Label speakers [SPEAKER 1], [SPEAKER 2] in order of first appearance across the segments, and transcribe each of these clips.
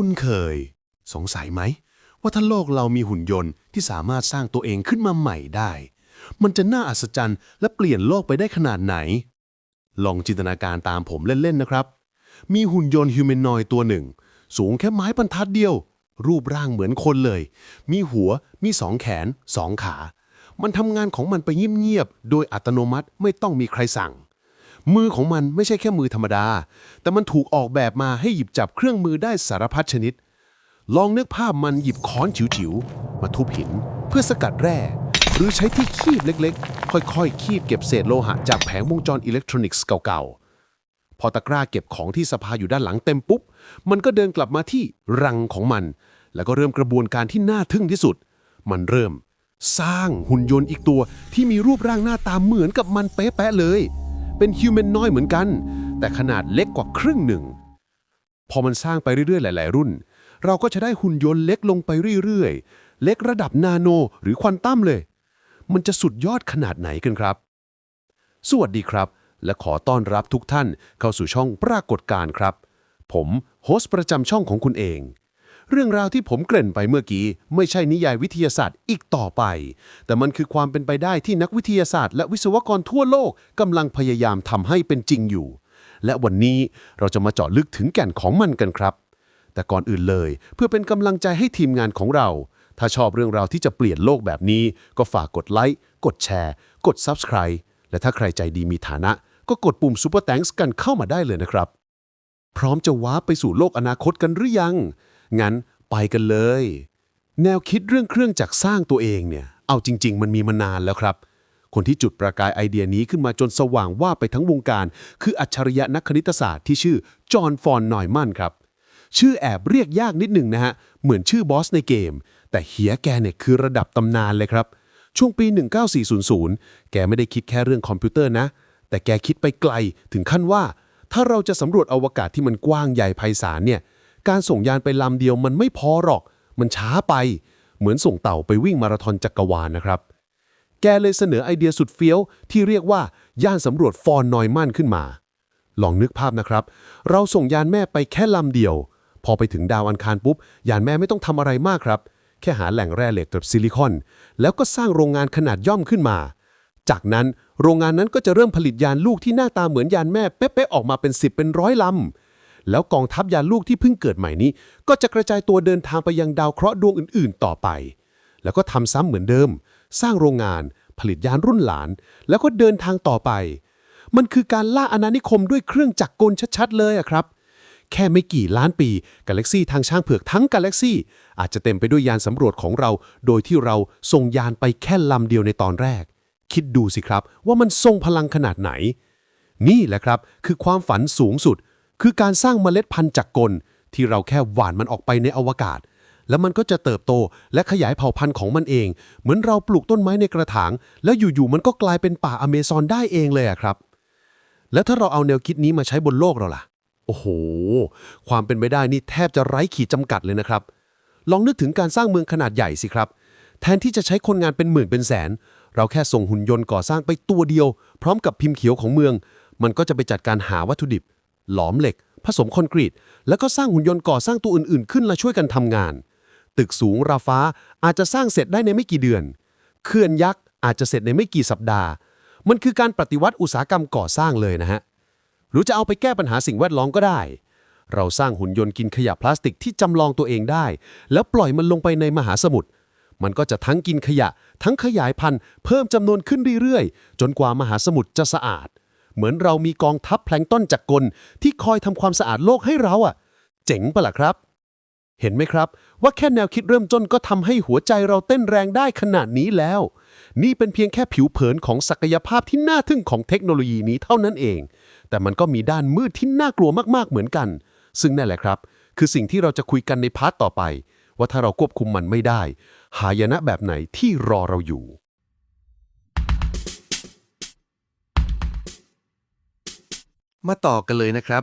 [SPEAKER 1] คุ้นเคย สงสัยไหม ว่าถ้าโลกเรามีหุ่นยนต์ที่สามารถสร้างตัวเองขึ้นมาใหม่ได้ มันจะน่าอัศจรรย์และเปลี่ยนโลกไปได้ขนาดไหน ลองจินตนาการตามผมเล่น ๆ นะครับ มีหุ่นยนต์ฮิวแมนนอยตัวหนึ่ง สูงแค่ไม้บรรทัดเดียว รูปร่างเหมือนคนเลย มีหัวมีสองแขนสองขา มันทำงานของมันไปเงียบๆโดยอัตโนมัติไม่ต้องมีใครสั่ง มือของมันไม่ใช่แค่มือธรรมดา แต่มันถูกออกแบบมาให้หยิบจับเครื่องมือได้สารพัดชนิด ลองนึกภาพมันหยิบค้อนจิ๋วๆ มาทุบหิน เพื่อสกัดแร่ หรือใช้ที่คีบเล็กๆ ค่อยๆ คีบเก็บเศษโลหะจากแผงวงจรอิเล็กทรอนิกส์เก่าๆ พอตะกร้าเก็บของที่สภาอยู่ด้านหลังเต็มปุ๊บ มันก็เดินกลับมาที่รังของมัน แล้วก็เริ่มกระบวนการที่น่าทึ่งที่สุด มันเริ่มสร้างหุ่นยนต์อีกตัวที่มีรูปร่างหน้าตาเหมือนกับมันเป๊ะๆเลย เป็นฮิวแมนนอยเหมือนกัน แต่ขนาดเล็กกว่าครึ่งหนึ่ง พอมันสร้างไปเรื่อยๆ หลาย ๆ รุ่น เราก็จะได้หุ่นยนต์เล็กลงไปเรื่อยๆ เล็กระดับนาโนหรือควอนตัมเลย มันจะสุดยอดขนาดไหนกันครับ สวัสดีครับ และขอต้อนรับทุกท่านเข้าสู่ช่องปรากฏการณ์ครับ ผมโฮสต์ประจำช่องของคุณเอง เรื่องราวที่ผมเกริ่นไปเมื่อกี้ ไม่ใช่นิยายวิทยาศาสตร์อีกต่อไป แต่มันคือความเป็นไปได้ที่นักวิทยาศาสตร์และวิศวกรทั่วโลกกำลังพยายามทำให้เป็นจริงอยู่ และวันนี้เราจะมาเจาะลึกถึงแก่นของมันกันครับ แต่ก่อนอื่นเลย เพื่อเป็นกำลังใจให้ทีมงานของเรา ถ้าชอบเรื่องราวที่จะเปลี่ยนโลกแบบนี้ ก็ฝากกดไลค์กดแชร์ กด Subscribe และถ้าใครใจดีมีฐานะ ก็กดปุ่ม Super Thanks กันเข้ามาได้เลยนะครับ พร้อมจะว้าไปสู่โลกอนาคตกันหรือยัง งั้นไปกันเลย แนวคิดเรื่องเครื่องจักรสร้างตัวเองเนี่ย เอาจริง ๆ มันมีมานานแล้วครับ คนที่จุดประกายไอเดียนี้ขึ้นมาจนสว่างว่าไปทั้งวงการ คืออัจฉริยะนักคณิตศาสตร์ที่ชื่อจอห์นฟอนนอยมันครับ ชื่อแอบเรียกยากนิดหนึ่งนะฮะ เหมือนชื่อบอสในเกม แต่เฮียแกเนี่ยคือระดับตำนานเลยครับ ช่วงปี 19400 แกไม่ได้คิดแค่เรื่องคอมพิวเตอร์นะ แต่แกคิดไปไกลถึงขั้นว่า ถ้าเราจะสำรวจอวกาศที่มันกว้างใหญ่ไพศาลเนี่ย การส่งยานไปลำเดียวมันไม่พอหรอก มันช้าไป เหมือนส่งเต่าไปวิ่งมาราธอนจักรวาลนะครับ แกเลยเสนอไอเดียสุดเฟี้ยวที่เรียกว่ายานสำรวจฟอนนอยมันขึ้นมา ลองนึกภาพนะครับ เราส่งยานแม่ไปแค่ลำเดียว พอไปถึงดาวอังคารปุ๊บ ยานแม่ไม่ต้องทำอะไรมากครับ แค่หาแหล่งแร่เหล็กกับซิลิคอน แล้วก็สร้างโรงงานขนาดย่อมขึ้นมา จากนั้นโรงงานนั้นก็จะเริ่มผลิตยานลูกที่หน้าตาเหมือนยานแม่เป๊ะๆออกมาเป็น10เป็นร้อยลำ แล้วกองทัพยานลูกที่เพิ่งเกิดใหม่นี้ ก็จะกระจายตัวเดินทางไปยังดาวเคราะห์ดวงอื่น ๆ ต่อไป แล้วก็ทำซ้ำเหมือนเดิม สร้างโรงงาน ผลิตยานรุ่นหลาน แล้วก็เดินทางต่อไป มันคือการล่าอาณานิคมด้วยเครื่องจักรกลชัดๆเลยอะครับ แค่ไม่กี่ล้านปีกาแล็กซี่ทางช่างเผือกทั้งกาแล็กซี่อาจจะเต็มไปด้วยยานสำรวจของเรา โดยที่เราส่งยานไปแค่ลำเดียวในตอนแรก คิดดูสิครับว่ามันทรงพลังขนาดไหน นี่แหละครับคือความฝันสูงสุด คือการสร้างเมล็ดพันธุ์จากกล ที่เราแค่หว่านมันออกไปในอวกาศ แล้วมันก็จะเติบโตและขยายเผ่าพันธุ์ของมันเอง เหมือนเราปลูกต้นไม้ในกระถาง แล้วอยู่ๆมันก็กลายเป็นป่าอเมซอนได้เองเลยครับ แล้วถ้าเราเอาแนวคิดนี้มาใช้บนโลกเราล่ะ โอ้โห ความเป็นไปได้นี่แทบจะไร้ขีดจำกัดเลยนะครับ ลองนึกถึงการสร้างเมืองขนาดใหญ่สิครับ แทนที่จะใช้คนงานเป็นหมื่นเป็นแสน เราแค่ส่งหุ่นยนต์ก่อสร้างไปตัวเดียว พร้อมกับพิมพ์เขียวของเมือง มันก็จะไปจัดการหาวัตถุดิบ หลอมเหล็ก ผสมคอนกรีต แล้วก็สร้างหุ่นยนต์ก่อสร้างตัวอื่นๆ ขึ้นและช่วยกันทำงาน ตึกสูงราฟ้าอาจจะสร้างเสร็จได้ในไม่กี่เดือนเขื่อนยักษ์อาจจะเสร็จในไม่กี่สัปดาห์ มันคือการปฏิวัติอุตสาหกรรมก่อสร้างเลยนะฮะ หรือจะเอาไปแก้ปัญหาสิ่งแวดล้อมก็ได้ เราสร้างหุ่นยนต์กินขยะพลาสติกที่จำลองตัวเองได้ แล้วปล่อยมันลงไปในมหาสมุทร มันก็จะทั้งกินขยะ ทั้งขยายพันธุ์ เพิ่มจำนวนขึ้นเรื่อยๆ จนกว่ามหาสมุทรจะสะอาด เหมือนเรามีกองทัพแพลงต้นจากกล ที่คอยทำความสะอาดโลกให้เราอะเจ๋งปะล่ะครับ เห็นไหมครับ ว่าแค่แนวคิดเริ่มต้นก็ทำให้หัวใจเราเต้นแรงได้ขนาดนี้แล้ว นี่เป็นเพียงแค่ผิวเผินของศักยภาพที่น่าทึ่งของเทคโนโลยีนี้เท่านั้นเอง แต่มันก็มีด้านมืดที่น่ากลัวมากๆเหมือนกัน ซึ่งนั่นแหละครับ คือสิ่งที่เราจะคุยกันในพาร์ทต่อไป ว่าถ้าเราควบคุมมันไม่ได้ หายนะแบบไหนที่รอเราอยู่
[SPEAKER 2] มาต่อกันเลยนะครับ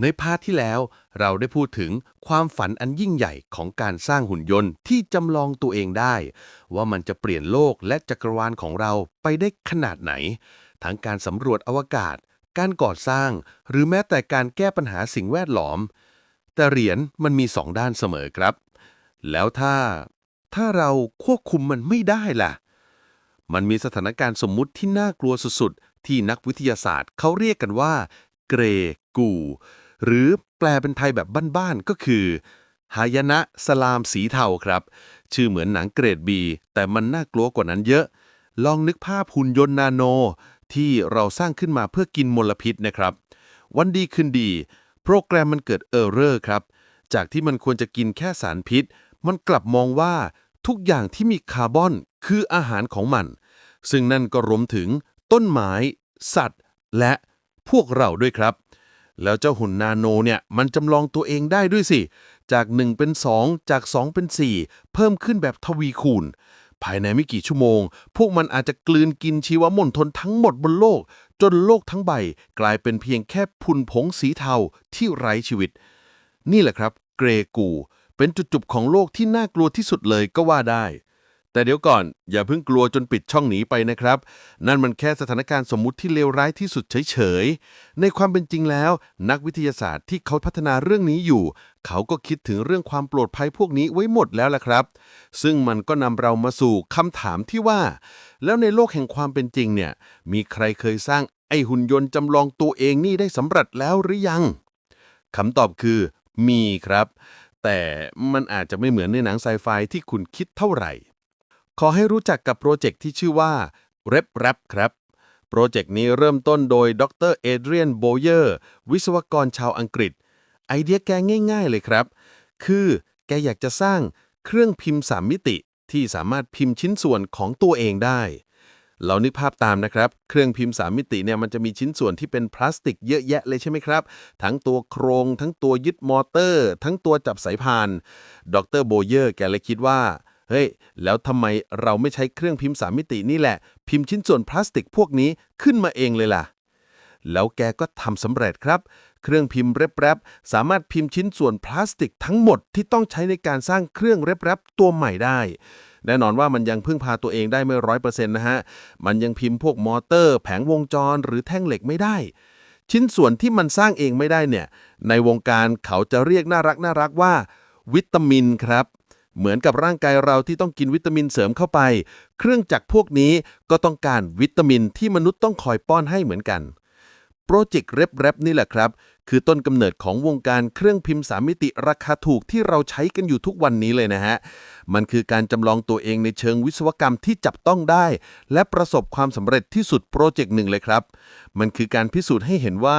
[SPEAKER 2] ในพาร์ทที่แล้วเราได้พูดถึงความฝันอันยิ่งใหญ่ของการสร้างหุ่นยนต์ที่จำลองตัวเองได้ ว่ามันจะเปลี่ยนโลกและจักรวาลของเราไปได้ขนาดไหน ทั้งการสำรวจอวกาศ การก่อสร้าง หรือแม้แต่การแก้ปัญหาสิ่งแวดล้อม แต่เหรียญมันมีสองด้านเสมอครับ แล้วถ้าถ้าเราควบคุมมันไม่ได้ล่ะ มันมีสถานการณ์สมมุติที่น่ากลัวสุดๆ ที่นักวิทยาศาสตร์เขาเรียกกันว่า เกร กูหรือแปลเป็นไทยแบบบ้านๆก็คือ หายนะสลามสีเทาครับ ชื่อเหมือนหนังเกรดบีแต่มันน่ากลัวกว่านั้นเยอะ ลองนึกภาพหุ่นยนต์นาโน ที่เราสร้างขึ้นมาเพื่อกินมลพิษนะครับ วันดีคืนดี โปรแกรมมันเกิดเออร์เรอร์ครับ จากที่มันควรจะกินแค่สารพิษ มันกลับมองว่าทุกอย่างที่มีคาร์บอนคืออาหารของมัน ซึ่งนั่นก็รวมถึงต้นไม้ สัตว์ และ พวกเราด้วยครับ แล้วเจ้าหุ่นนาโนเนี่ยมันจำลองตัวเองได้ด้วยสิ จาก 1 เป็น 2 จาก 2 เป็น 4 เพิ่มขึ้นแบบทวีคูณ ภายในไม่กี่ชั่วโมง พวกมันอาจจะกลืนกินชีวมลทนทั้งหมดบนโลก จนโลกทั้งใบ กลายเป็นเพียงแค่พุ่นผงสีเทาที่ไร้ชีวิต นี่แหละครับ เกรกู เป็นจุดจบของโลกที่น่ากลัวที่สุดเลยก็ว่าได้ แต่เดี๋ยวก่อนอย่าเพิ่งกลัวจนปิดช่องหนีไปนะครับ นั่นมันแค่สถานการณ์สมมุติที่เลวร้ายที่สุดเฉยๆ ในความเป็นจริงแล้ว นักวิทยาศาสตร์ที่เขาพัฒนาเรื่องนี้อยู่ เขาก็คิดถึงเรื่องความปลอดภัยพวกนี้ไว้หมดแล้วล่ะครับ ซึ่งมันก็นำเรามาสู่คำถามที่ว่า แล้วในโลกแห่งความเป็นจริงเนี่ย มีใครเคยสร้างไอหุ่นยนต์จำลองตัวเองนี่ได้สำเร็จแล้วหรือยังคำตอบคือ มีครับ แต่มันอาจจะไม่เหมือนในหนังไซไฟที่คุณคิดเท่าไหร่ ขอให้รู้จักกับโปรเจกต์ที่ชื่อว่า r e p r a p ครับ โปรเจกต์นี้เริ่มต้นโดยดรเอเดรียนโบเยอร์วิศวกรชาวอังกฤษ ไอเดียแกง่าย ๆ เลยครับ คือแกอยากจะสร้างเครื่องพิมพ์สามมิติที่สามารถพิมพ์ชิ้นส่วนของตัวเองได้ เรานึกภาพตามนะครับ เครื่องพิมพ์สามมิติเนี่ยมันจะมีชิ้นส่วนที่เป็นพลาสติกเยอะแยะเลยใช่ไหมครับ ทั้งตัวโครง ทั้งตัวยึดมอเตอร์ ทั้งตัวจับสายพาน ดรโบเยอร์แกเลยคิดว่า เฮ้ย แล้วทำไมเราไม่ใช้เครื่องพิมพ์สามมิตินี่แหละ พิมพ์ชิ้นส่วนพลาสติกพวกนี้ขึ้นมาเองเลยล่ะ แล้วแกก็ทำสำเร็จครับ เครื่องพิมพ์เรบแรบสามารถพิมพ์ชิ้นส่วนพลาสติกทั้งหมดที่ต้องใช้ในการสร้างเครื่องเรบแรบตัวใหม่ได้ แน่นอนว่ามันยังพึ่งพาตัวเองได้ไม่ร้อยเปอร์เซ็นต์นะฮะ มันยังพิมพ์พวกมอเตอร์ แผงวงจรหรือแท่งเหล็กไม่ได้ชิ้นส่วนที่มันสร้างเองไม่ได้เนี่ย ในวงการเขาจะเรียกน่ารักน่ารักว่า วิตามินครับ เหมือนกับร่างกายเราที่ต้องกินวิตามินเสริมเข้าไป เครื่องจักรพวกนี้ก็ต้องการวิตามินที่มนุษย์ต้องคอยป้อนให้เหมือนกันโปรเจกต์เรบแรบนี่แหละครับ คือต้นกำเนิดของวงการเครื่องพิมพ์สามมิติราคาถูกที่เราใช้กันอยู่ทุกวันนี้เลยนะฮะ มันคือการจำลองตัวเองในเชิงวิศวกรรมที่จับต้องได้ และประสบความสำเร็จที่สุดโปรเจกต์หนึ่งเลยครับ มันคือการพิสูจน์ให้เห็นว่า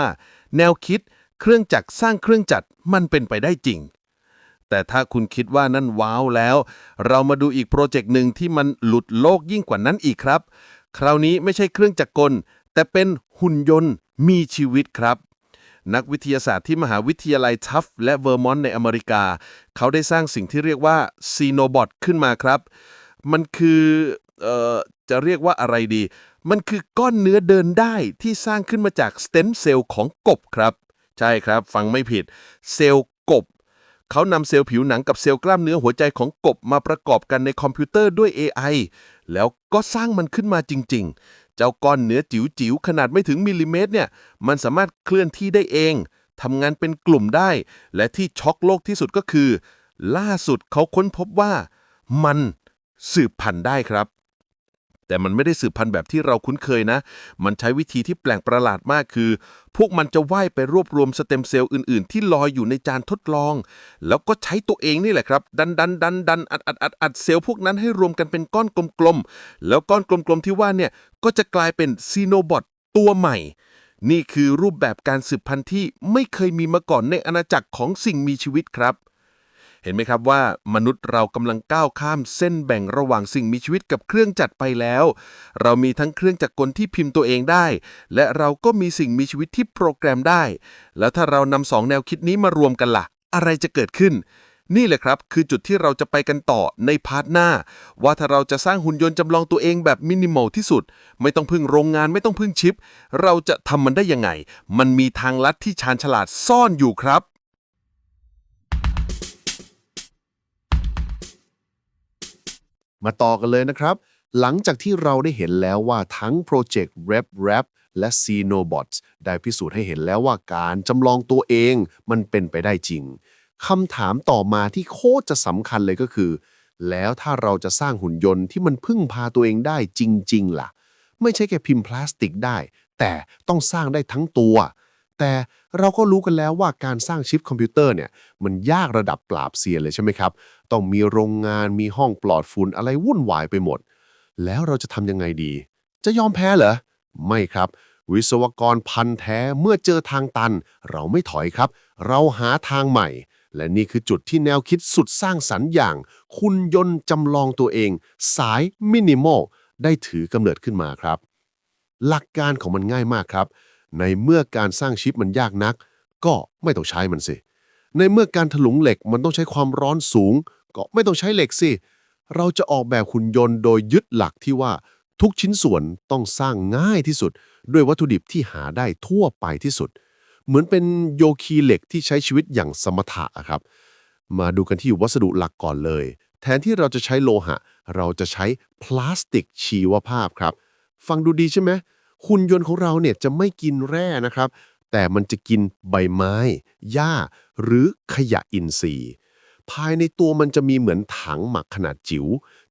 [SPEAKER 2] แนวคิดเครื่องจักรสร้างเครื่องจักรมันเป็นไปได้จริง แต่ถ้าคุณคิดว่านั่นว้าวแล้ว เรามาดูอีกโปรเจกต์หนึ่งที่มันหลุดโลกยิ่งกว่านั้นอีกครับ คราวนี้ไม่ใช่เครื่องจักรกล แต่เป็นหุ่นยนต์มีชีวิตครับ นักวิทยาศาสตร์ที่มหาวิทยาลัยทัฟและเวอร์มอนต์ในอเมริกา เขาได้สร้างสิ่งที่เรียกว่าซีโนบอทขึ้นมาครับ มันคือออจะเรียกว่าอะไรดี มันคือก้อนเนื้อเดินได้ที่สร้างขึ้นมาจากสเต็มเซลล์ของกบครับ ใช่ครับ ฟังไม่ผิด เซลล์กบ เขานำเซลล์ผิวหนังกับเซลล์กล้ามเนื้อหัวใจของกบมาประกอบกันในคอมพิวเตอร์ด้วย AI แล้วก็สร้างมันขึ้นมาจริง ๆ เจ้าก้อนเนื้อจิ๋วๆขนาดไม่ถึงมิลลิเมตรเนี่ย มันสามารถเคลื่อนที่ได้เองทำงานเป็นกลุ่มได้ และที่ช็อกโลกที่สุดก็คือ ล่าสุดเขาค้นพบว่า มันสืบพันธุ์ได้ครับ แต่มันไม่ได้สืบพันธุ์แบบที่เราคุ้นเคยนะ มันใช้วิธีที่แปลกประหลาดมากคือ พวกมันจะว่ายไปรวบรวมสเต็มเซลล์อื่น ๆ ที่ลอยอยู่ในจานทดลอง แล้วก็ใช้ตัวเองนี่แหละครับ ดันดันดันดันอัดอัดอัดอัดเซลล์พวกนั้นให้รวมกันเป็นก้อนกลม ๆ แล้วก้อนกลม ๆ ที่ว่าเนี่ยก็จะกลายเป็นซีโนบอทตัวใหม่ นี่คือรูปแบบการสืบพันธุ์ที่ไม่เคยมีมาก่อนในอาณาจักรของสิ่งมีชีวิตครับ เห็นไหมครับว่ามนุษย์เรากำลังก้าวข้ามเส้นแบ่งระหว่างสิ่งมีชีวิตกับเครื่องจักรไปแล้ว เรามีทั้งเครื่องจักรกลที่พิมพ์ตัวเองได้ และเราก็มีสิ่งมีชีวิตที่โปรแกรมได้ แล้วถ้าเรานำสองแนวคิดนี้มารวมกันล่ะ อะไรจะเกิดขึ้น นี่แหละครับ คือจุดที่เราจะไปกันต่อในพาร์ทหน้า ว่าถ้าเราจะสร้างหุ่นยนต์จำลองตัวเองแบบมินิมอลที่สุด ไม่ต้องพึ่งโรงงานไม่ต้องพึ่งชิป เราจะทำมันได้ยังไง มันมีทางลัดที่ชาญฉลาดซ่อนอยู่ครับ
[SPEAKER 1] มาต่อกันเลยนะครับ หลังจากที่เราได้เห็นแล้วว่าทั้งโปรเจกต์ Rep Rap และ c n o b o t s ได้พิสูจน์ให้เห็นแล้วว่าการจำลองตัวเองมันเป็นไปได้จริงคำถามต่อมาที่โคตรจะสำคัญเลยก็คือ แล้วถ้าเราจะสร้างหุ่นยนต์ที่มันพึ่งพาตัวเองได้จริง ๆ ล่ะ ไม่ใช่แค่พิมพ์พลาสติกได้ แต่ต้องสร้างได้ทั้งตัว แต่ เราก็รู้กันแล้วว่าการสร้างชิปคอมพิวเตอร์เนี่ยมันยากระดับปราบเซียนเลยใช่ไหมครับ ต้องมีโรงงานมีห้องปลอดฝุ่นอะไรวุ่นวายไปหมด แล้วเราจะทำยังไงดี จะยอมแพ้เหรอ ไม่ครับ วิศวกรพันแท้เมื่อเจอทางตัน เราไม่ถอยครับ เราหาทางใหม่ และนี่คือจุดที่แนวคิดสุดสร้างสรรค์อย่าง คุณยนต์จำลองตัวเอง สายมินิมอลได้ถือกำเนิดขึ้นมาครับ หลักการของมันง่ายมากครับ ในเมื่อการสร้างชิปมันยากนัก ก็ไม่ต้องใช้มันสิ ในเมื่อการถลุงเหล็กมันต้องใช้ความร้อนสูง ก็ไม่ต้องใช้เหล็กสิ เราจะออกแบบหุ่นยนต์โดยยึดหลักที่ว่าทุกชิ้นส่วนต้องสร้างง่ายที่สุด ด้วยวัตถุดิบที่หาได้ทั่วไปที่สุด เหมือนเป็นโยคีเหล็กที่ใช้ชีวิตอย่างสมถะครับ มาดูกันที่วัสดุหลักก่อนเลย แทนที่เราจะใช้โลหะ เราจะใช้พลาสติกชีวภาพครับ ฟังดูดีใช่ไหม หุ่นยนต์ของเราเนี่ยจะไม่กินแร่นะครับ แต่มันจะกินใบไม้ หญ้า หรือขยะอินทรีย์ ภายในตัวมันจะมีเหมือนถังหมักขนาดจิ๋ว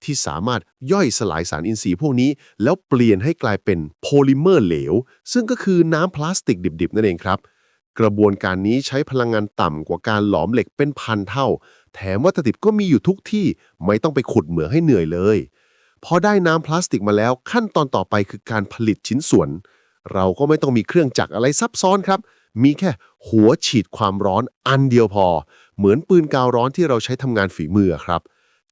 [SPEAKER 1] ที่สามารถย่อยสลายสารอินทรีย์พวกนี้ แล้วเปลี่ยนให้กลายเป็นโพลิเมอร์เหลว ซึ่งก็คือน้ำพลาสติกดิบๆนั่นเองครับกระบวนการนี้ใช้พลังงานต่ำกว่าการหลอมเหล็กเป็นพันเท่า แถมวัตถุดิบก็มีอยู่ทุกที่ไม่ต้องไปขุดเหมืองให้เหนื่อยเลย พอได้น้ำพลาสติกมาแล้วขั้นตอนต่อไปคือการผลิตชิ้นส่วน เราก็ไม่ต้องมีเครื่องจักรอะไรซับซ้อนครับ มีแค่หัวฉีดความร้อนอันเดียวพอ เหมือนปืนกาวร้อนที่เราใช้ทำงานฝีมือครับ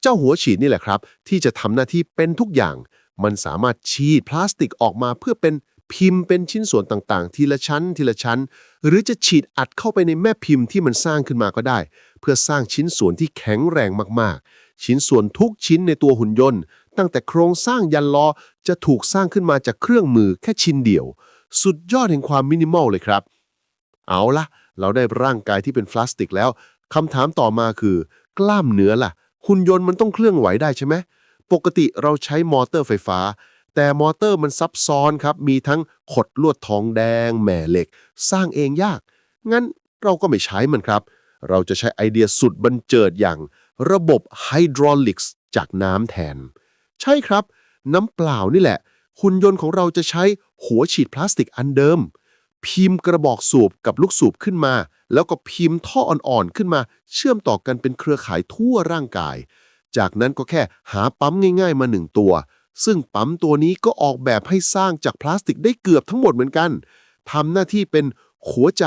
[SPEAKER 1] เจ้าหัวฉีดนี่แหละครับ ที่จะทำหน้าที่เป็นทุกอย่าง มันสามารถฉีดพลาสติกออกมาเพื่อเป็นพิมพ์เป็นชิ้นส่วนต่างๆ ทีละชั้น ทีละชั้น หรือจะฉีดอัดเข้าไปในแม่พิมพ์ที่มันสร้างขึ้นมาก็ได้ เพื่อสร้างชิ้นส่วนที่แข็งแรงมากๆ ชิ้นส่วนทุกชิ้นในตัวหุ่นยนต์ ตั้งแต่โครงสร้างยันล้อจะถูกสร้างขึ้นมาจากเครื่องมือแค่ชิ้นเดียว สุดยอดแห่งความมินิมอลเลยครับ เอาละเราได้ร่างกายที่เป็นพลาสติกแล้วคำถามต่อมาคือ กล้ามเนื้อล่ะ หุ่นยนต์มันต้องเคลื่อนไหวได้ใช่ไหมปกติเราใช้มอเตอร์ไฟฟ้า แต่มอเตอร์มันซับซ้อนครับ มีทั้งขดลวดทองแดงแหม่เหล็ก สร้างเองยาก งั้นเราก็ไม่ใช้มันครับ เราจะใช้ไอเดียสุดบันเจิดอย่างระบบไฮดรอลิกส์จากน้ำแทน ใช่ครับ น้ำเปล่านี่แหละ หุ่นยนต์ของเราจะใช้หัวฉีดพลาสติกอันเดิม พิมพ์กระบอกสูบกับลูกสูบขึ้นมา แล้วก็พิมพ์ท่ออ่อนๆขึ้นมา เชื่อมต่อกันเป็นเครือข่ายทั่วร่างกาย จากนั้นก็แค่หาปั๊มง่าย ๆ มาหนึ่งตัว ซึ่งปั๊มตัวนี้ก็ออกแบบให้สร้างจากพลาสติกได้เกือบทั้งหมดเหมือนกันทำหน้าที่เป็นหัวใจ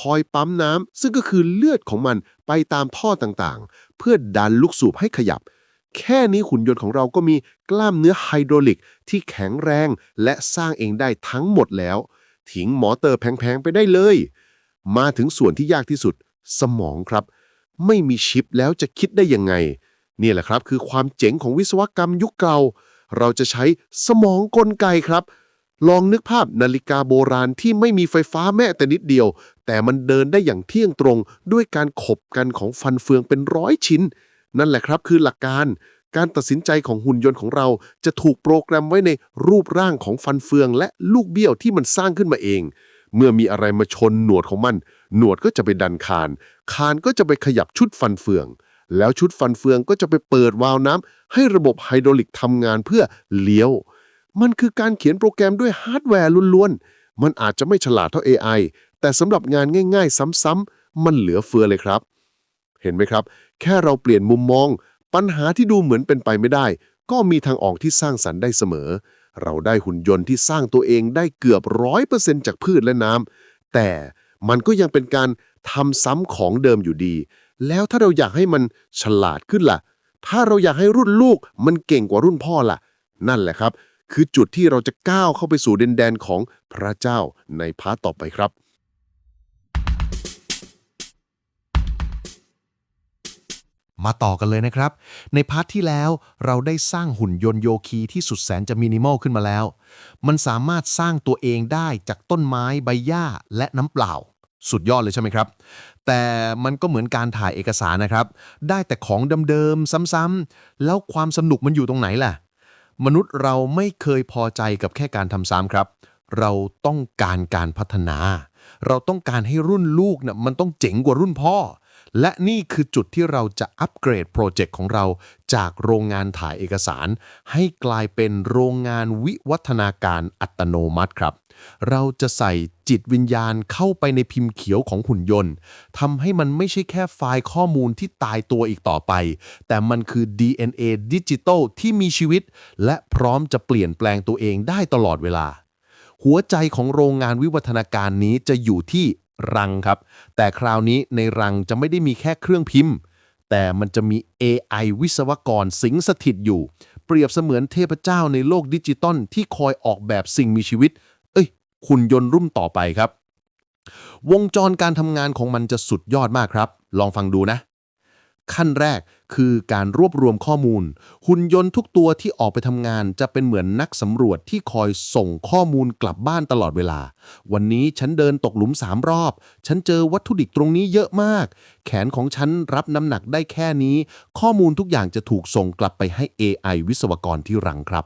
[SPEAKER 1] คอยปั๊มน้ำซึ่งก็คือเลือดของมันไปตามท่อต่างๆ เพื่อดันลูกสูบให้ขยับ แค่นี้หุ่นยนต์ของเราก็มีกล้ามเนื้อไฮดรอลิกที่แข็งแรงและสร้างเองได้ทั้งหมดแล้ว ทิ้งมอเตอร์แพงๆ ไปได้เลย มาถึงส่วนที่ยากที่สุด สมองครับ ไม่มีชิปแล้วจะคิดได้ยังไง นี่แหละครับคือความเจ๋งของวิศวกรรมยุคเก่า เราจะใช้สมองกลไกครับ ลองนึกภาพนาฬิกาโบราณที่ไม่มีไฟฟ้าแม้แต่นิดเดียว แต่มันเดินได้อย่างเที่ยงตรงด้วยการขบกันของฟันเฟืองเป็นร้อยชิ้น นั่นแหละครับคือหลักการ การตัดสินใจของหุ่นยนต์ของเราจะถูกโปรแกรมไว้ในรูปร่างของฟันเฟือง และลูกเบี้ยวที่มันสร้างขึ้นมาเอง เมื่อมีอะไรมาชนหนวดของมัน หนวดก็จะไปดันคาน คานก็จะไปขยับชุดฟันเฟือง แล้วชุดฟันเฟืองก็จะไปเปิดวาล์วน้ำให้ระบบไฮดรอลิกทำงานเพื่อเลี้ยว มันคือการเขียนโปรแกรมด้วยฮาร์ดแวร์ล้วนๆ มันอาจจะไม่ฉลาดเท่า AI แต่สำหรับงานง่าย ๆ ซ้ำๆมันเหลือเฟือเลยครับ เห็นไหมครับ แค่เราเปลี่ยนมุมมอง ปัญหาที่ดูเหมือนเป็นไปไม่ได้ ก็มีทางออกที่สร้างสรรค์ได้เสมอ เราได้หุ่นยนต์ที่สร้างตัวเองได้เกือบร้อยเปอร์เซ็นจากพืชและน้ำแต่มันก็ยังเป็นการทำซ้ำของเดิมอยู่ดี แล้วถ้าเราอยากให้มันฉลาดขึ้นล่ะ ถ้าเราอยากให้รุ่นลูกมันเก่งกว่ารุ่นพ่อล่ะ นั่นแหละครับ คือจุดที่เราจะก้าวเข้าไปสู่ดินแดนของพระเจ้าในพาร์ทต่อไปครับ
[SPEAKER 3] มาต่อกันเลยนะครับ ในพาร์ทที่แล้วเราได้สร้างหุ่นยนต์โยคีที่สุดแสนจะมินิมอลขึ้นมาแล้ว มันสามารถสร้างตัวเองได้จากต้นไม้ใบหญ้าและน้ำเปล่า สุดยอดเลยใช่ไหมครับ แต่มันก็เหมือนการถ่ายเอกสารนะครับ ได้แต่ของเดิมๆซ้ำๆแล้วความสนุกมันอยู่ตรงไหนล่ะ มนุษย์เราไม่เคยพอใจกับแค่การทำซ้ำครับ เราต้องการการพัฒนา เราต้องการให้รุ่นลูกน่ะมันต้องเจ๋งกว่ารุ่นพ่อ
[SPEAKER 1] และนี่คือจุดที่เราจะอัปเกรดโปรเจกต์ของเราจากโรงงานถ่ายเอกสาร ให้กลายเป็นโรงงานวิวัฒนาการอัตโนมัติครับ เราจะใส่จิตวิญญาณเข้าไปในพิมพ์เขียวของหุ่นยนต์ทำให้มันไม่ใช่แค่ไฟล์ข้อมูลที่ตายตัวอีกต่อไป แต่มันคือ DNA ดิจิตอลที่มีชีวิต และพร้อมจะเปลี่ยนแปลงตัวเองได้ตลอดเวลาหัวใจของโรงงานวิวัฒนาการนี้จะอยู่ที่ รังครับ แต่คราวนี้ในรังจะไม่ได้มีแค่เครื่องพิมพ์ แต่มันจะมี AI วิศวกรสิงสถิตอยู่ เปรียบเสมือนเทพเจ้าในโลกดิจิตอลที่คอยออกแบบสิ่งมีชีวิต เอ้ยหุ่นยนต์รุ่นต่อไปครับ วงจรการทำงานของมันจะสุดยอดมากครับ ลองฟังดูนะ ขั้นแรกคือการรวบรวมข้อมูล หุ่นยนต์ทุกตัวที่ออกไปทำงานจะเป็นเหมือนนักสำรวจที่คอยส่งข้อมูลกลับบ้านตลอดเวลา วันนี้ฉันเดินตกหลุมสามรอบ ฉันเจอวัตถุดิบตรงนี้เยอะมาก แขนของฉันรับน้ำหนักได้แค่นี้ ข้อมูลทุกอย่างจะถูกส่งกลับไปให้ AI วิศวกรที่รังครับ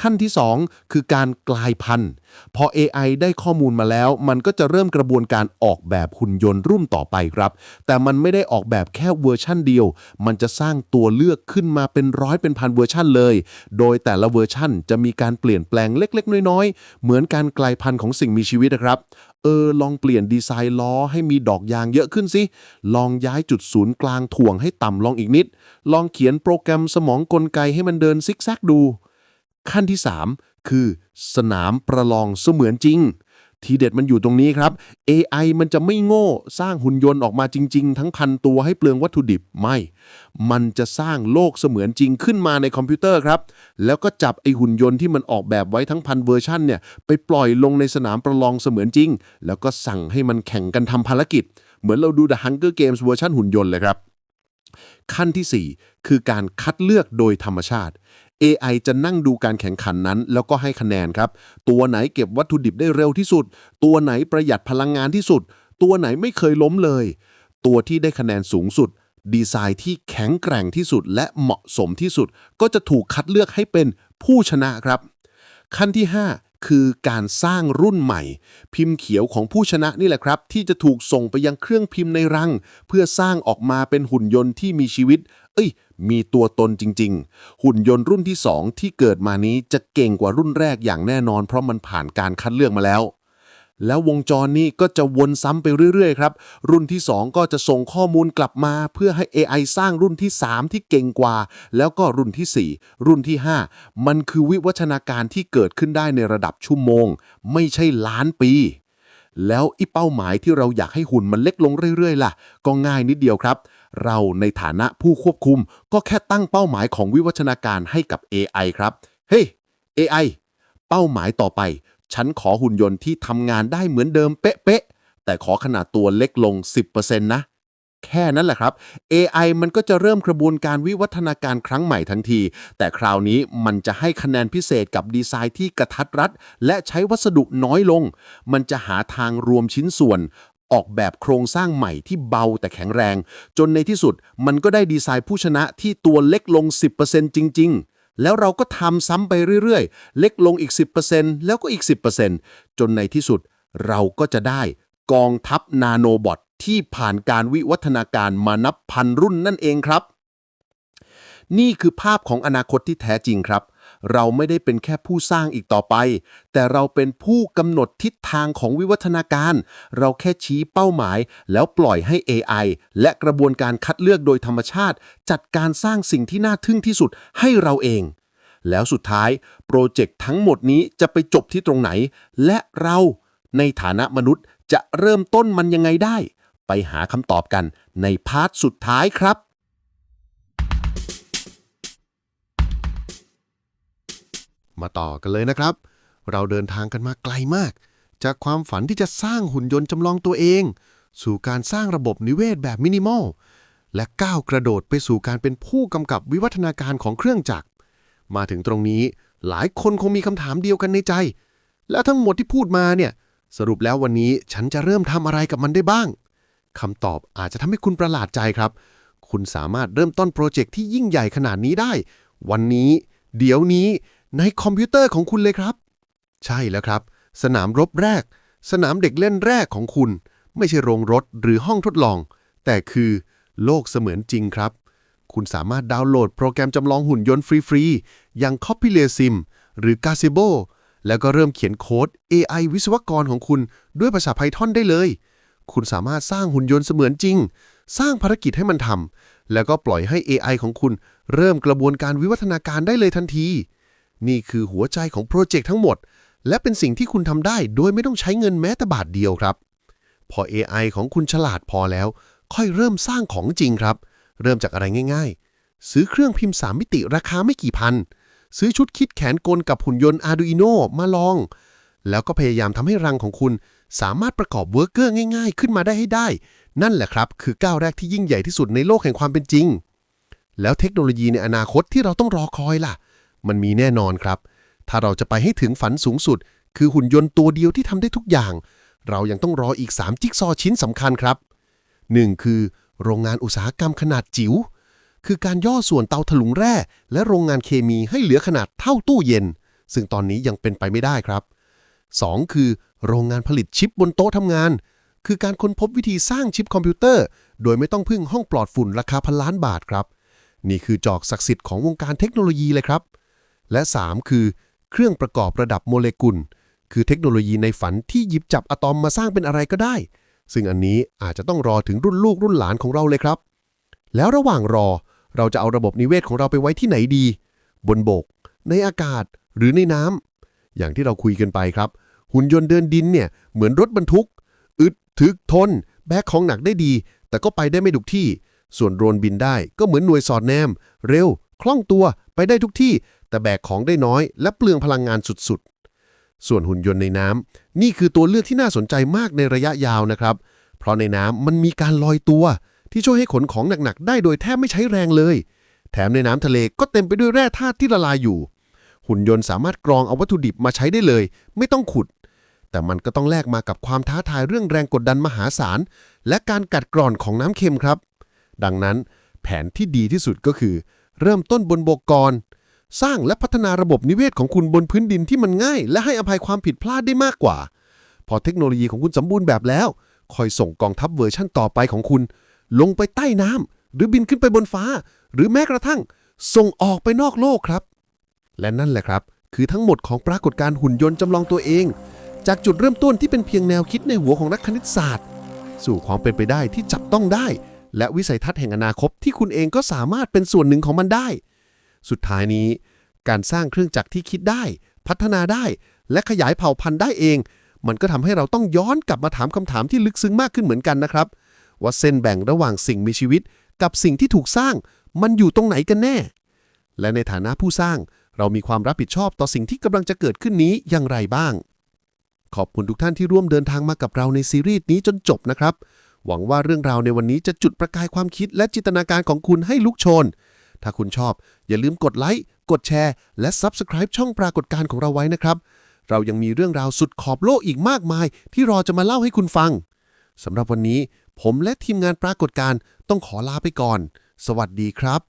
[SPEAKER 1] ขั้นที่ 2 คือการกลายพันธุ์ พอ AI ได้ข้อมูลมาแล้ว มันก็จะเริ่มกระบวนการออกแบบหุ่นยนต์รุ่นต่อไปครับ แต่มันไม่ได้ออกแบบแค่เวอร์ชั่นเดียว มันจะสร้างตัวเลือกขึ้นมาเป็นร้อยเป็นพันเวอร์ชั่นเลย โดยแต่ละเวอร์ชั่นจะมีการเปลี่ยนแปลงเล็ก ๆ น้อยๆ เหมือนการกลายพันธุ์ของสิ่งมีชีวิตนะครับเออลองเปลี่ยนดีไซน์ล้อให้มีดอกยางเยอะขึ้นสิ ลองย้ายจุดศูนย์กลางถ่วงให้ต่ำลงอีกนิด ลองเขียนโปรแกรมสมองกลไกให้มันเดินซิกแซกดู ขั้นที่ 3 คือ สนามประลองเสมือนจริง ทีเด็ดมันอยู่ตรงนี้ครับ AI มันจะไม่โง่สร้างหุ่นยนต์ออกมาจริง ๆ ทั้งพันตัวให้เปลืองวัตถุดิบไม่ มันจะสร้างโลกเสมือนจริงขึ้นมาในคอมพิวเตอร์ครับ แล้วก็จับไอหุ่นยนต์ที่มันออกแบบไว้ทั้งพันเวอร์ชันเนี่ยไปปล่อยลงในสนามประลองเสมือนจริง แล้วก็สั่งให้มันแข่งกันทำภารกิจ เหมือนเราดู The Hunger Games เวอร์ชันหุ่นยนต์เลยครับขั้นทีสี่4 คือการคัดเลือกโดยธรรมชาติ AI จะนั่งดูการแข่งขันนั้น แล้วก็ให้คะแนนครับ ตัวไหนเก็บวัตถุดิบได้เร็วที่สุด ตัวไหนประหยัดพลังงานที่สุด ตัวไหนไม่เคยล้มเลย ตัวที่ได้คะแนนสูงสุด ดีไซน์ที่แข็งแกร่งที่สุด และเหมาะสมที่สุด ก็จะถูกคัดเลือกให้เป็นผู้ชนะครับ ขั้นที่ 5คือการสร้างรุ่นใหม่ พิมพ์เขียวของผู้ชนะนี่แหละครับ ที่จะถูกส่งไปยังเครื่องพิมพ์ในรัง เพื่อสร้างออกมาเป็นหุ่นยนต์ที่มีชีวิต เอ้ย มีตัวตนจริง ๆ หุ่นยนต์รุ่นที่ 2 ที่เกิดมานี้จะเก่งกว่ารุ่นแรกอย่างแน่นอน เพราะมันผ่านการคัดเลือกมาแล้ว แล้ววงจรนี้ก็จะวนซ้ำไปเรื่อย ๆ ครับ รุ่นที่ 2 ก็จะส่งข้อมูลกลับมา เพื่อให้ AI สร้างรุ่นที่ 3 ที่เก่งกว่า แล้วก็รุ่นที่ 4 รุ่นที่ 5 มันคือวิวัฒนาการที่เกิดขึ้นได้ในระดับชั่วโมง ไม่ใช่ล้านปีแล้วอีเป้าหมายที่เราอยากให้หุ่นมันเล็กลงเรื่อยๆ ล่ะ ก็ง่ายนิดเดียวครับ เราในฐานะผู้ควบคุม ก็แค่ตั้งเป้าหมายของวิวัฒนาการให้กับ AI ครับ เฮ้ย AI เป้าหมายต่อไป ฉันขอหุ่นยนต์ที่ทำงานได้เหมือนเดิมเป๊ะๆ แต่ขอขนาดตัวเล็กลง 10%นะ แค่นั้นแหละครับ AI มันก็จะเริ่มกระบวนการวิวัฒนาการครั้งใหม่ทันที แต่คราวนี้มันจะให้คะแนนพิเศษกับดีไซน์ที่กระทัดรัด และใช้วัสดุน้อยลง มันจะหาทางรวมชิ้นส่วน ออกแบบโครงสร้างใหม่ที่เบาแต่แข็งแรง จนในที่สุดมันก็ได้ดีไซน์ผู้ชนะที่ตัวเล็กลง 10%จริง ๆ แล้วเราก็ทำซ้ำไปเรื่อยๆ เล็กลงอีก 10%แล้วก็อีก 10%จนในที่สุดเราก็จะได้กองทัพนาโนบอทที่ผ่านการวิวัฒนาการมานับพันรุ่นนั่นเองครับ นี่คือภาพของอนาคตที่แท้จริงครับ เราไม่ได้เป็นแค่ผู้สร้างอีกต่อไป แต่เราเป็นผู้กำหนดทิศทางของวิวัฒนาการ เราแค่ชี้เป้าหมาย แล้วปล่อยให้ AI และกระบวนการคัดเลือกโดยธรรมชาติ จัดการสร้างสิ่งที่น่าทึ่งที่สุดให้เราเอง แล้วสุดท้ายโปรเจกต์ทั้งหมดนี้จะไปจบที่ตรงไหน และเราในฐานะมนุษย์จะเริ่มต้นมันยังไงได้ ไปหาคำตอบกันในพาร์ทสุดท้ายครับ
[SPEAKER 4] มาต่อกันเลยนะครับ เราเดินทางกันมาไกลมาก จากความฝันที่จะสร้างหุ่นยนต์จำลองตัวเอง สู่การสร้างระบบนิเวศแบบมินิมอล และก้าวกระโดดไปสู่การเป็นผู้กำกับวิวัฒนาการของเครื่องจักร มาถึงตรงนี้หลายคนคงมีคำถามเดียวกันในใจ แล้วทั้งหมดที่พูดมาเนี่ยสรุปแล้ววันนี้ฉันจะเริ่มทำอะไรกับมันได้บ้างคำตอบอาจจะทำให้คุณประหลาดใจครับ คุณสามารถเริ่มต้นโปรเจกต์ที่ยิ่งใหญ่ขนาดนี้ได้ วันนี้ เดี๋ยวนี้ ในคอมพิวเตอร์ของคุณเลยครับ ใช่แล้วครับ สนามรบแรก สนามเด็กเล่นแรกของคุณ ไม่ใช่โรงรถหรือห้องทดลอง แต่คือ
[SPEAKER 1] โลกเสมือนจริงครับ คุณสามารถดาวน์โหลดโปรแกรมจำลองหุ่นยนต์ฟรีๆ อย่าง Copylesim หรือ Gazebo แล้วก็เริ่มเขียนโค้ด AI วิศวกรของคุณด้วยภาษา Python ได้เลย คุณสามารถสร้างหุ่นยนต์เสมือนจริง สร้างภารกิจให้มันทำแล้วก็ปล่อยให้ AI ของคุณ เริ่มกระบวนการวิวัฒนาการได้เลยทันที นี่คือหัวใจของโปรเจกต์ทั้งหมด และเป็นสิ่งที่คุณทำได้โดยไม่ต้องใช้เงินแม้แต่บาทเดียวครับ พอ AI ของคุณฉลาดพอแล้ว ค่อยเริ่มสร้างของจริงครับ เริ่มจากอะไรง่ายๆ ซื้อเครื่องพิมพ์ 3 มิติราคาไม่กี่พัน ซื้อชุดคิดแขนกลกับหุ่นยนต์ Arduino มาลอง แล้วก็พยายามทำให้รังของคุณ สามารถประกอบเวิร์กเกอร์ง่าย ๆ ขึ้นมาได้ให้ได้ นั่นแหละครับ คือก้าวแรกที่ยิ่งใหญ่ที่สุดในโลกแห่งความเป็นจริง แล้วเทคโนโลยีในอนาคตที่เราต้องรอคอยล่ะ มันมีแน่นอนครับ ถ้าเราจะไปให้ถึงฝันสูงสุด คือหุ่นยนต์ตัวเดียวที่ทำได้ทุกอย่าง เรายังต้องรออีก 3 จิ๊กซอว์ชิ้นสำคัญครับ 1. คือ โรงงานอุตสาหกรรมขนาดจิ๋วคือการย่อส่วนเตาถลุงแร่ และโรงงานเคมีให้เหลือขนาดเท่าตู้เย็น ซึ่งตอนนี้ยังเป็นไปไม่ได้ครับ 2. คือ โรงงานผลิตชิปบนโต๊ะทำงาน คือการค้นพบวิธีสร้างชิปคอมพิวเตอร์ โดยไม่ต้องพึ่งห้องปลอดฝุ่นราคาพันล้านบาทครับ นี่คือจอกศักดิ์สิทธิ์ของวงการเทคโนโลยีเลยครับ และ 3 คือเครื่องประกอบระดับโมเลกุล คือเทคโนโลยีในฝันที่หยิบจับอะตอมมาสร้างเป็นอะไรก็ได้ ซึ่งอันนี้อาจจะต้องรอถึงรุ่นลูกรุ่นหลานของเราเลยครับ แล้วระหว่างรอเราจะเอาระบบนิเวศของเราไปไว้ที่ไหนดี บนบก ในอากาศหรือในน้ำอย่างที่เราคุยกันไปครับ หุ่นยนต์เดินดินเนี่ยเหมือนรถบรรทุก อึดถึกทน แบกของหนักได้ดี แต่ก็ไปได้ไม่ทุกที่ ส่วนโดรนบินได้ก็เหมือนหน่วยสอดแนม เร็ว คล่องตัวไปได้ทุกที่ แต่แบกของได้น้อย และเปลืองพลังงานสุดๆ ส่วนหุ่นยนต์ในน้ำนี่คือตัวเลือกที่น่าสนใจมากในระยะยาวนะครับ เพราะในน้ำมันมีการลอยตัว ที่ช่วยให้ขนของหนักๆได้โดยแทบไม่ใช้แรงเลย แถมในน้ำทะเลก็เต็มไปด้วยแร่ธาตุที่ละลายอยู่ หุ่นยนต์สามารถกรองเอาวัตถุดิบมาใช้ได้เลย ไม่ต้องขุด แต่มันก็ต้องแลกมากับความท้าทายเรื่องแรงกดดันมหาศาลและการกัดกร่อนของน้ำเค็มครับ ดังนั้นแผนที่ดีที่สุดก็คือ เริ่มต้นบนบกก่อน สร้างและพัฒนาระบบนิเวศของคุณบนพื้นดินที่มันง่าย และให้อภัยความผิดพลาดได้มากกว่า พอเทคโนโลยีของคุณสมบูรณ์แบบแล้ว คอยส่งกองทัพเวอร์ชั่นต่อไปของคุณ ลงไปใต้น้ำหรือบินขึ้นไปบนฟ้า หรือแม้กระทั่ง ส่งออกไปนอกโลกครับ และนั่นแหละครับ คือทั้งหมดของปรากฏการณ์หุ่นยนต์จำลองตัวเอง จากจุดเริ่มต้นที่เป็นเพียงแนวคิดในหัวของนักคณิตศาสตร์ สู่ความเป็นไปได้ที่จับต้องได้ และวิสัยทัศน์แห่งอนาคตที่คุณเองก็สามารถเป็นส่วนหนึ่งของมันได้ สุดท้ายนี้ การสร้างเครื่องจักรที่คิดได้ พัฒนาได้ และขยายเผ่าพันธุ์ได้เอง มันก็ทำให้เราต้องย้อนกลับมาถามคำถามที่ลึกซึ้งมากขึ้นเหมือนกันนะครับ ว่าเส้นแบ่งระหว่างสิ่งมีชีวิต กับสิ่งที่ถูกสร้าง มันอยู่ตรงไหนกันแน่ และในฐานะผู้สร้าง เรามีความรับผิดชอบต่อสิ่งที่กำลังจะเกิดขึ้นนี้อย่างไรบ้าง ขอบคุณทุกท่านที่ร่วมเดินทางมากับเราในซีรีส์นี้จนจบนะครับหวังว่าเรื่องราวในวันนี้จะจุดประกายความคิดและจินตนาการของคุณให้ลุกโชน ถ้าคุณชอบ อย่าลืมกดไลค์ กดแชร์ และ Subscribe ช่องปรากฏการของเราไว้นะครับ เรายังมีเรื่องราวสุดขอบโลกอีกมากมาย ที่รอจะมาเล่าให้คุณฟังสำหรับวันนี้ ผมและทีมงานปรากฏการ์ต้องขอลาไปก่อน สวัสดีครับ